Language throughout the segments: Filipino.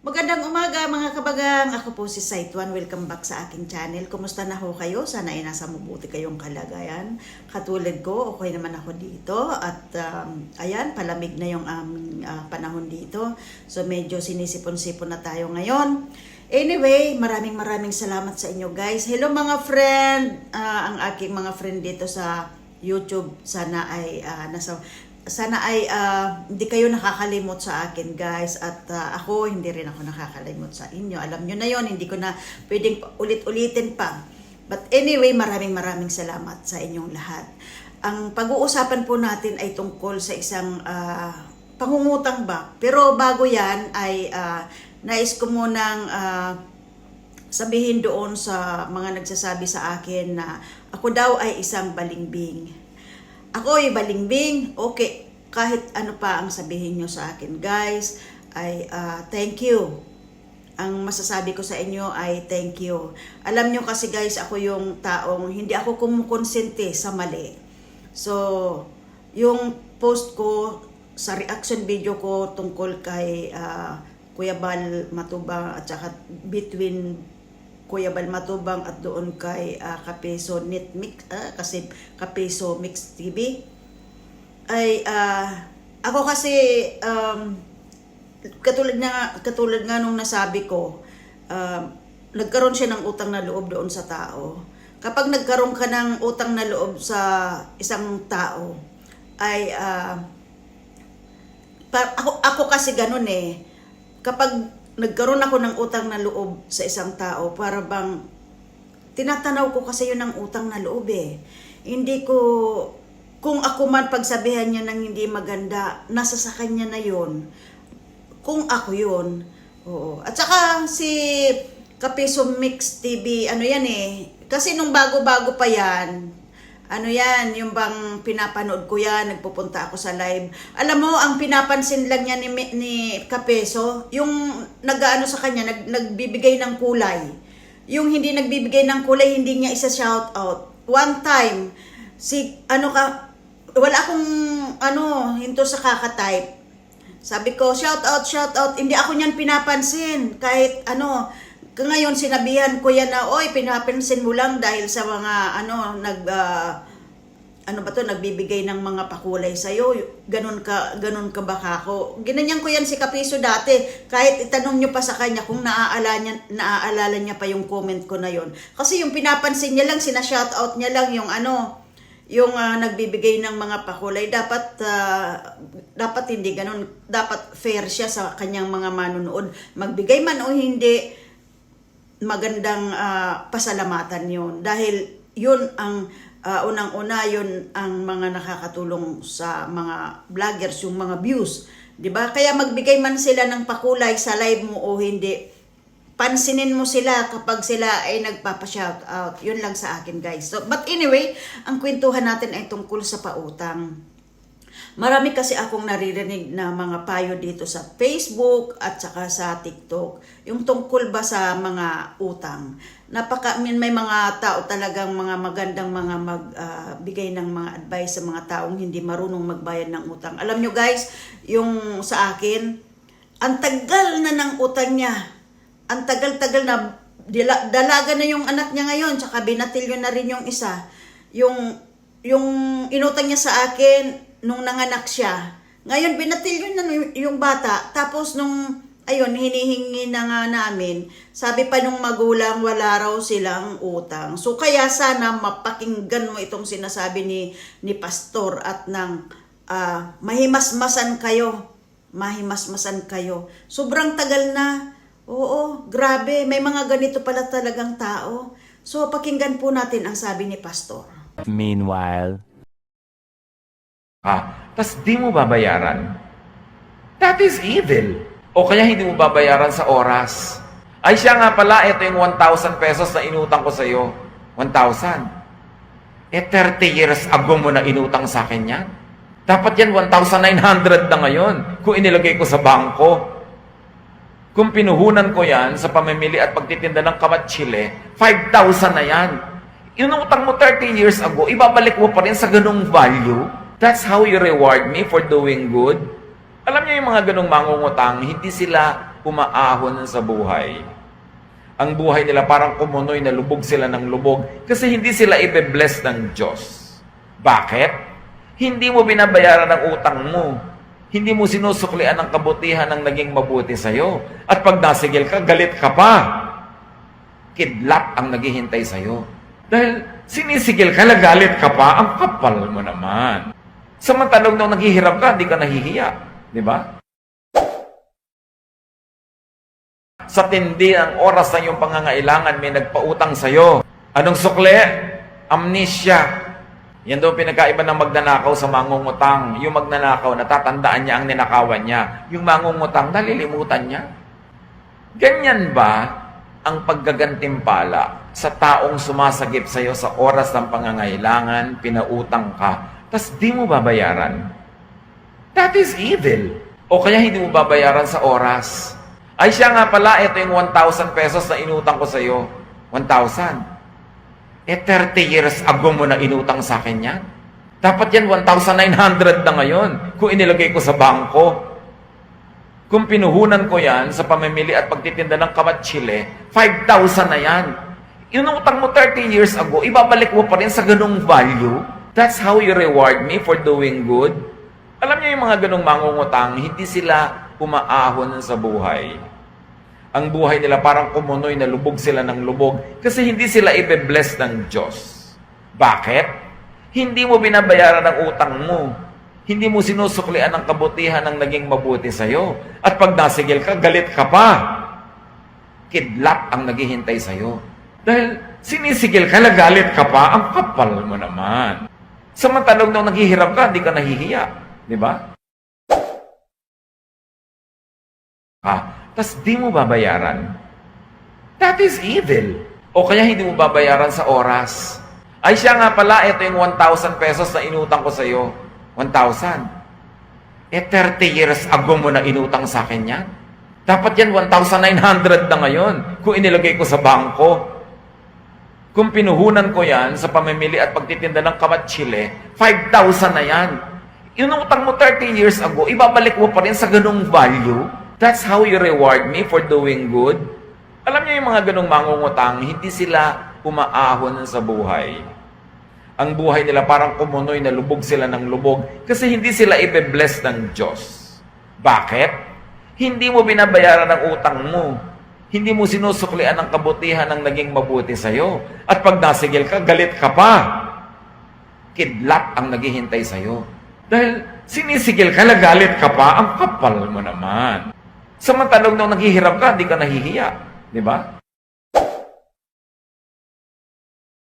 Magandang umaga mga kabagang. Ako po si Saitwan. Welcome back sa aking channel. Kumusta na ho kayo? Sana ay nasa mabuti kayong kalagayan. Katulad ko, okay naman ako dito. At um, ayan, palamig na yung aming ah, panahon dito. So medyo sinisipon-sipon na tayo ngayon. Anyway, maraming maraming salamat sa inyo guys. Hello mga friend! Ah, ang aking mga friend dito sa YouTube. Sana ay ah, nasa sana ay ah, hindi kayo nakakalimot sa akin guys. At ah, ako hindi rin ako nakakalimot sa inyo. Alam nyo na yon hindi ko na pwedeng ulit-ulitin pa. But anyway maraming maraming salamat sa inyong lahat. Ang pag-uusapan po natin ay tungkol sa isang ah, pangungutang ba? Pero bago yan ay ah, nais ko munang ah, sabihin doon sa mga nagsasabi sa akin na ako daw ay isang balingbing. Ako ay balingbing, okay, kahit ano pa ang sabihin nyo sa akin, guys, ay ah, thank you. Ang masasabi ko sa inyo ay thank you. Alam nyo kasi guys, ako yung taong hindi ako kumukonsente sa mali. So, yung post ko sa reaction video ko tungkol kay ah, Kuya Bal Matubang at saka between Kuya Bal Matubang at doon kay ah, Kapeso Net Mix ah, kasi Kapeso Mix TV ay ah, ako kasi um, katulad nga katulad nga nung nasabi ko um, nagkaroon siya ng utang na loob doon sa tao kapag nagkaroon ka ng utang na loob sa isang tao ay ah, pa- ako, ako kasi ganun eh. Kapag nagkaroon ako ng utang na loob sa isang tao, para bang tinatanaw ko kasi yun ng utang na loob eh. Hindi ko, kung ako man pagsabihan niya ng hindi maganda, nasa sa kanya na yun. Kung ako yun. Oo. At saka si Kapiso Mix TV, ano yan eh. Kasi nung bago-bago pa yan, ano yan, yung bang pinapanood ko yan, nagpupunta ako sa live. Alam mo, ang pinapansin lang niya ni, ni Kapeso, yung nag-ano sa kanya, nag, nagbibigay ng kulay. Yung hindi nagbibigay ng kulay, hindi niya isa shout out. One time, si, ano ka, wala akong, ano, hinto sa kakatype. Sabi ko, shout out, shout out. Hindi ako niyan pinapansin. Kahit ano, ngayon sinabihan ko yan na, oy, pinapansin mo lang dahil sa mga, ano, nag, ah, ano ba to, nagbibigay ng mga pakulay sa'yo. Ganun ka, ganun ka ba kako? Ginanyan ko yan si Kapiso dati. Kahit itanong nyo pa sa kanya kung naaalala niya, naaalala niya pa yung comment ko na yon. Kasi yung pinapansin niya lang, sina-shout out niya lang yung ano, yung ah, nagbibigay ng mga pakulay dapat ah, dapat hindi ganun. Dapat fair siya sa kanyang mga manunood magbigay man o hindi magandang ah, pasalamatan yun. Dahil yun ang ah, unang-una yun ang mga nakakatulong sa mga vloggers yung mga views. 'di ba? Kaya magbigay man sila ng pakulay sa live mo o hindi pansinin mo sila kapag sila ay nagpapa-shout out. Yun lang sa akin, guys. So, but anyway, ang kwentuhan natin ay tungkol sa pautang. Marami kasi akong naririnig na mga payo dito sa Facebook at saka sa TikTok. Yung tungkol ba sa mga utang. Napaka, may mga tao talagang mga magandang mga magbigay ng mga advice sa mga taong hindi marunong magbayad ng utang. Alam nyo guys, yung sa akin, ang tagal na ng utang niya ang tagal-tagal na dalaga na yung anak niya ngayon tsaka binatilyo na rin yung isa. Yung yung inutang niya sa akin nung nanganak siya. Ngayon binatilyo na yung- bata. Tapos nung ayun hinihingi na nga namin sabi pa nung magulang wala raw silang utang. So kaya sana mapakinggan mo itong sinasabi ni ni pastor at ng ah, mahimasmasan kayo. Mahimasmasan kayo. Sobrang tagal na grabe. May mga ganito pala talagang tao. So, pakinggan po natin ang sabi ni Pastor. Meanwhile, Ah, tas di mo babayaran. That is evil. O kaya hindi mo babayaran sa oras. Ay siya nga pala, ito yung 1,000 pesos na inutang ko sa iyo. 1,000. Eh, 30 years ago mo na inutang sa akin yan. Dapat yan 1,900 na ngayon kung inilagay ko sa bangko. Kung pinuhunan ko yan sa pamimili at pagtitinda ng kamatsile, 5,000 na yan. Inutang mo 30 years ago, ibabalik mo pa rin sa ganung value. That's how you reward me for doing good. Alam niyo yung mga ganung mangungutang, hindi sila umaahon sa buhay. Ang buhay nila parang kumunoy na lubog sila ng lubog kasi hindi sila ibe-bless ng Diyos. Bakit? Hindi mo binabayaran ang utang mo. Hindi mo sinusuklian ang kabutihan ng naging mabuti sa'yo. At pag nasigil ka, galit ka pa. Kidlat ang naghihintay sa'yo. Dahil sinisigil ka, nagalit ka pa, ang kapal mo naman. Samantalang nung naghihirap ka, hindi ka nahihiya. Di ba? Sa tindi ng oras ng iyong pangangailangan, may nagpautang sa'yo. Anong sukli? Amnesia. Yan daw pinagkaiba ng magnanakaw sa mangungutang. Yung magnanakaw, natatandaan niya ang ninakawan niya. Yung mangungutang, nalilimutan niya. Ganyan ba ang paggagantimpala sa taong sumasagip sa iyo sa oras ng pangangailangan, pinautang ka, tas di mo babayaran? That is evil. O kaya hindi mo babayaran sa oras. Ay siya nga pala, ito yung 1,000 pesos na inutang ko sa iyo. 1,000. Eh, 30 years ago mo na inutang sa akin yan. Dapat yan 1,900 na ngayon kung inilagay ko sa bangko. Kung pinuhunan ko yan sa pamimili at pagtitinda ng kamatsile, 5,000 na yan. Inutang mo 30 years ago, ibabalik mo pa rin sa ganung value. That's how you reward me for doing good. Alam niyo yung mga ganung mangungutang, hindi sila umaahon sa buhay. Ang buhay nila parang kumunoy na lubog sila ng lubog kasi hindi sila ibe-bless ng Diyos. Bakit? Hindi mo binabayaran ang utang mo. Hindi mo sinusuklian ang kabutihan ng naging mabuti sa'yo. At pag nasigil ka, galit ka pa. Kidlat ang naghihintay sa'yo. Dahil sinisigil ka, nagalit ka pa, ang kapal mo naman. Samantalang nung naghihirap ka, hindi ka nahihiya. Di ba? Ah, tas di mo babayaran. That is evil. O kaya hindi mo babayaran sa oras. Ay siya nga pala, ito yung 1,000 pesos na inutang ko sa iyo. 1,000. Eh, 30 years ago mo na inutang sa akin yan. Dapat yan 1,900 na ngayon kung inilagay ko sa bangko. Kung pinuhunan ko yan sa pamimili at pagtitinda ng kamatsile, 5,000 na yan. Inutang mo 30 years ago, ibabalik mo pa rin sa ganung value. That's how you reward me for doing good. Alam niyo yung mga ganung mangungutang, hindi sila umaahon sa buhay. Ang buhay nila parang kumunoy na lubog sila ng lubog kasi hindi sila ibe-bless ng Diyos. Bakit? Hindi mo binabayaran ang utang mo. Hindi mo sinusuklian ang kabutihan ng naging mabuti sa'yo. At pag nasigil ka, galit ka pa. Kidlat ang naghihintay sa'yo. Dahil sinisigil ka, nagalit ka pa, ang kapal mo naman. Samantalang nung naghihirap ka, hindi ka nahihiya. Di ba?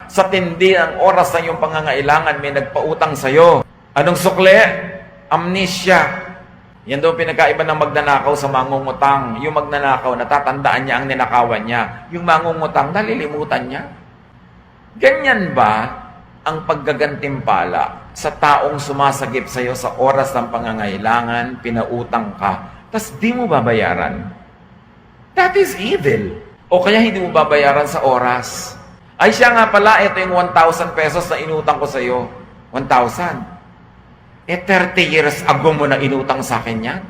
Sa tindi ng oras ng iyong pangangailangan, may nagpautang sa'yo. Anong sukli? Amnesia. Yan daw pinagkaiba ng magnanakaw sa mangungutang. Yung magnanakaw, natatandaan niya ang ninakawan niya. Yung mangungutang, nalilimutan niya. Ganyan ba ang paggagantimpala sa taong sumasagip sa iyo sa oras ng pangangailangan, pinautang ka, tas di mo babayaran? That is evil. O kaya hindi mo babayaran sa oras. Ay siya nga pala, ito yung 1,000 pesos na inutang ko sa iyo. 1,000. Eh, 30 years ago mo na inutang sa akin yan.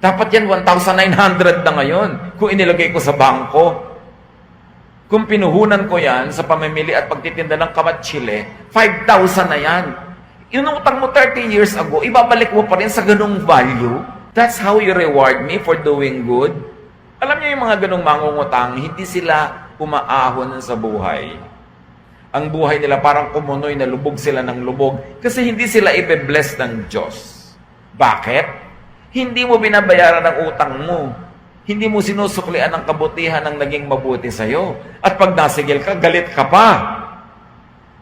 Dapat yan 1,900 na ngayon kung inilagay ko sa bangko. Kung pinuhunan ko yan sa pamimili at pagtitinda ng kamatsile, 5,000 na yan. Inutang mo 30 years ago, ibabalik mo pa rin sa ganung value. That's how you reward me for doing good. Alam niyo yung mga ganung mangungutang, hindi sila umaahon sa buhay. Ang buhay nila parang kumunoy na lubog sila ng lubog kasi hindi sila ibe-bless ng Diyos. Bakit? Hindi mo binabayaran ang utang mo. Hindi mo sinusuklian ang kabutihan ng naging mabuti sa'yo. At pag nasigil ka, galit ka pa.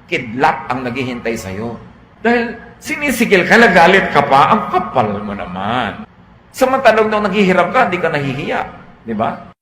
Kidlat ang naghihintay sa'yo. Dahil sinisigil ka, nagalit ka pa, ang kapal mo naman. Samantalang nung naghihirap ka, hindi ka nahihiya. Di ba?